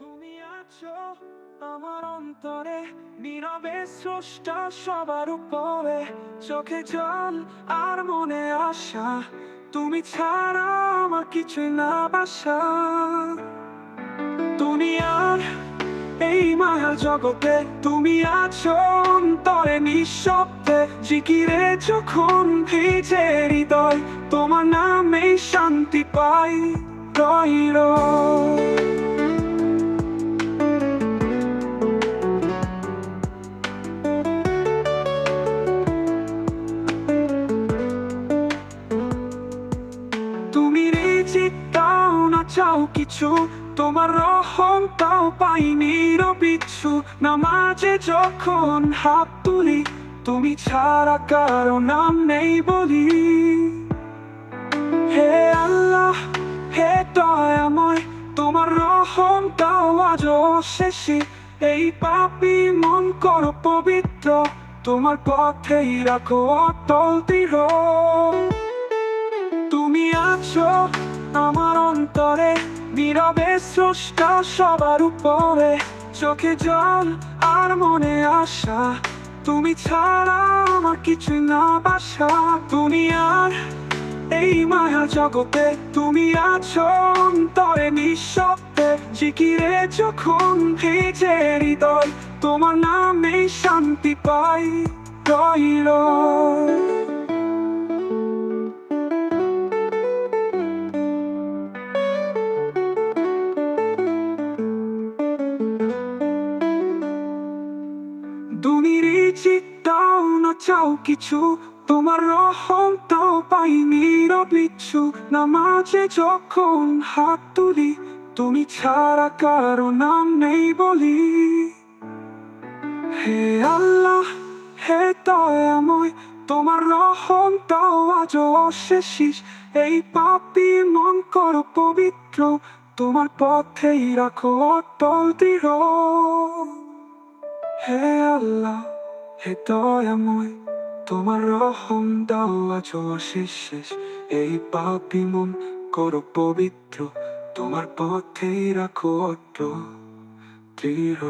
তুমি আছো আমার অন্তরে, নীরবে স্রষ্টা সবার উপরে। চোখে জল আর মনে আশা, তুমি ছাড়া আমার কিছু না বাসা। দুনিয়ার এই মায়া জগতে, তুমি আছো অন্তরে নিঃশব্দে। জিকিরে যখন ভিজে হৃদয়, তোমার নামেই শান্তি পাই রইল তুমি চাও কিছু? তোমার রহম তাও পাইনি বিচ্ছু নামাজে যখন হাত তুলি, তুমি ছাড়া কারও নাম নেই বলি। হে আল্লাহ, হে দয়াময়, তোমার রহম তাও আজ শেষে। এই পাপি মন করো পবিত্র, তোমার পথেই রাখো অটল দৃঢ়। নীরবে স্রষ্টা সবার উপরে, চোখে জল আর মনে আশা। তুমি ছাড়া আমার কিছু না বাসা। দুনিয়ার এই মায়া জগতে তুমি আছো অন্তরে নিঃশব্দে। জিকিরে যখন ভিজে হৃদয়, তোমার নামে শান্তি পাই রইল। চাও কিছু? তোমার রহম তাও পাইনি বিচ্ছু নামাজে যখন হাত তুলি, তুমি ছাড়া কারও নাম নেই বলি। হে আল্লাহ, হে দয়াময়, তোমার রহম তাও আজও অশেষিস। এই পাপি মন করো পবিত্র, তোমার পথেই রাখো অটল দৃঢ়। হে আল্লাহ। হে দয়াময়, তোমার রহম দাও আজ শেষ এই পাপি মন করো পবিত্র, তোমার পথেই রাখো দৃঢ়